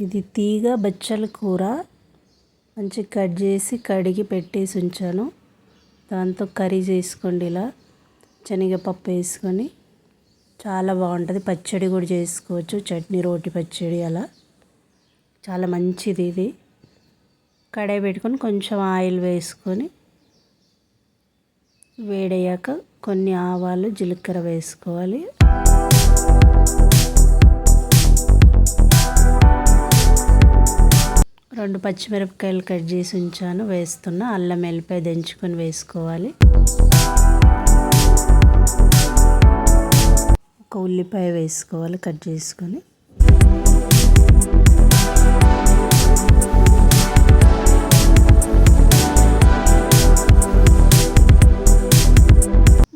ఇది తీగ బచ్చల కూర. మంచి కట్ చేసి కడిగి పెట్టేసి ఉంచాను. దాంతో కర్రీ చేసుకోండి ఇలా. శనగపప్పు వేసుకొని చాలా బాగుంటుంది. పచ్చడి కూడా చేసుకోవచ్చు. చట్నీ రోటి పచ్చడి అలా. చాలా మంచిది ఇది. కడాయి పెట్టుకొని కొంచెం ఆయిల్ వేసుకొని వేడయ్యాక కొన్ని ఆవాలు జీలకర్ర వేసుకోవాలి. రెండు పచ్చిమిరపకాయలు కట్ చేసి ఉంచాను వేస్తున్నా. అల్లం వెల్లిపాయ దంచుకొని వేసుకోవాలి. ఒక ఉల్లిపాయ వేసుకోవాలి కట్ చేసుకొని.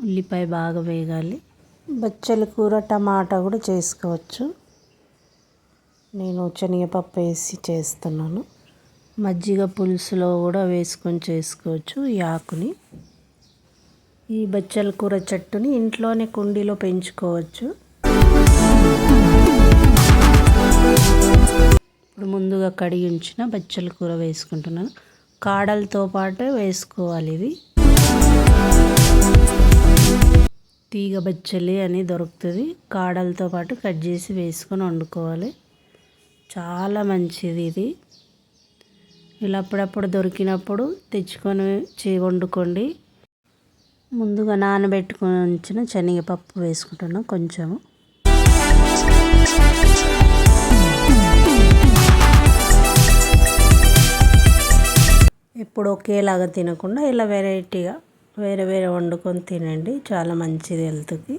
ఉల్లిపాయ బాగా వేగాలి. బచ్చల కూర టమాటా కూడా చేసుకోవచ్చు. నేను శనగపప్పు వేసి చేస్తున్నాను. మజ్జిగ పులుసులో కూడా వేసుకొని చేసుకోవచ్చు ఈ ఆకుని. ఈ బచ్చల కూర చెట్టుని ఇంట్లోనే కుండీలో పెంచుకోవచ్చు. ఇప్పుడు ముందుగా కడిగి ఉంచిన బచ్చల కూర వేసుకుంటున్నాను. కాడలతో పాటు వేసుకోవాలి ఇది తీగ బచ్చలి అని దొరుకుతుంది. కాడలతో పాటు కట్ చేసి వేసుకొని వండుకోవాలి. చాలా మంచిది ఇది. ఇలా అప్పుడప్పుడు దొరికినప్పుడు తెచ్చుకొని చే వండుకోండి. ముందుగా నానబెట్టుకొని ఉంచిన శనగపప్పు వేసుకుంటున్నాం కొంచెము. ఎప్పుడు ఒకేలాగా తినకుండా ఇలా వెరైటీగా వేరే వేరే వండుకొని తినండి. చాలా మంచిది హెల్త్కి.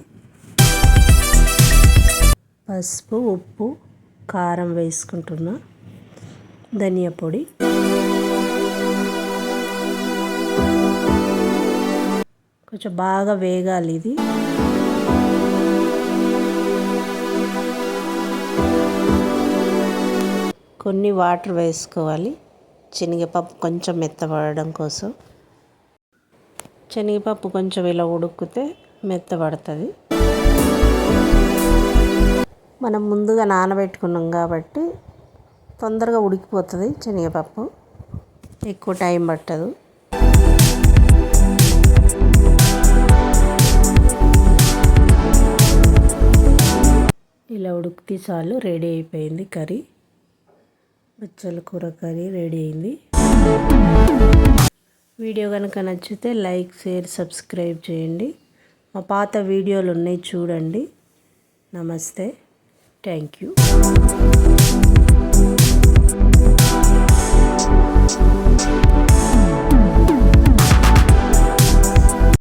పసుపు ఉప్పు కారం వేసుకుంటున్నా. ధనియా పొడి. కొంచెం బాగా వేగాలి ఇది. కొన్ని వాటర్ వేసుకోవాలి. శనగపప్పు కొంచెం మెత్తపడడం కోసం. శనగపప్పు కొంచెం ఇలా ఉడుకుతే మెత్తబడుతుంది. మనం ముందుగా నానబెట్టుకున్నాం కాబట్టి తొందరగా ఉడికిపోతుంది శనగపప్పు. ఎక్కువ టైం పట్టదు. ఇలా ఉడికితే చాలు రెడీ అయిపోయింది కర్రీ. బచ్చల కూర కర్రీ రెడీ అయింది. వీడియో కనుక నచ్చితే లైక్ షేర్ సబ్స్క్రైబ్ చేయండి. మా పాత వీడియోలు ఉన్నాయి చూడండి. నమస్తే. Thank you.